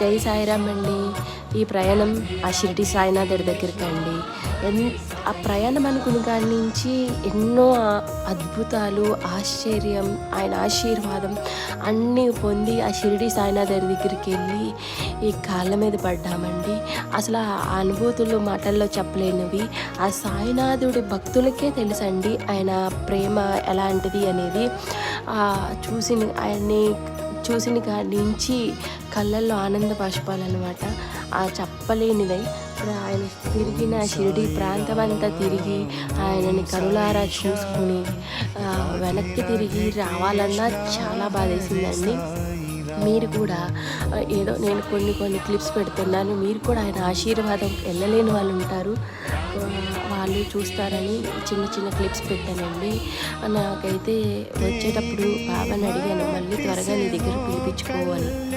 జై సాయిరామ్ అండి. ఈ ప్రయాణం ఆ షిరిడి సాయినాథుడి దగ్గరికి అండి. ఎన్ ఆ ప్రయాణం అనుకున్న కాడి నుంచి ఎన్నో అద్భుతాలు ఆశ్చర్యం ఆయన ఆశీర్వాదం అన్నీ పొంది ఆ షిరిడి సాయినాథుడి దగ్గరికి వెళ్ళి ఈ కాళ్ళ మీద పడ్డామండి. అసలు ఆ అనుభూతులు మాటల్లో చెప్పలేనివి. ఆ సాయినాథుడి భక్తులకే తెలుసండి ఆయన ప్రేమ ఎలాంటిది అనేది. చూసి ఆయన్ని చూసిన కాడి నుంచి కళ్ళల్లో ఆనంద బాష్పాలు అనమాట ఆ చెప్పలేనిదై ఇప్పుడు ఆయన తిరిగిన షిరిడి ప్రాంతం అంతా తిరిగి ఆయనని కరులారా చూసుకుని వెనక్కి తిరిగి రావాలన్నా చాలా బాధేసిందండి. మీరు కూడా ఏదో నేను కొన్ని కొన్ని క్లిప్స్ పెడుతున్నాను. మీరు కూడా ఆయన ఆశీర్వాదం వెళ్ళలేని వాళ్ళు ఉంటారు. వాళ్ళు చూస్తారని చిన్న చిన్న క్లిప్స్ పెట్టానండి. నాకైతే వచ్చేటప్పుడు బాబాని అడిగాను మళ్ళీ త్వరగా నీ దగ్గర పిలిపించుకోవాలి.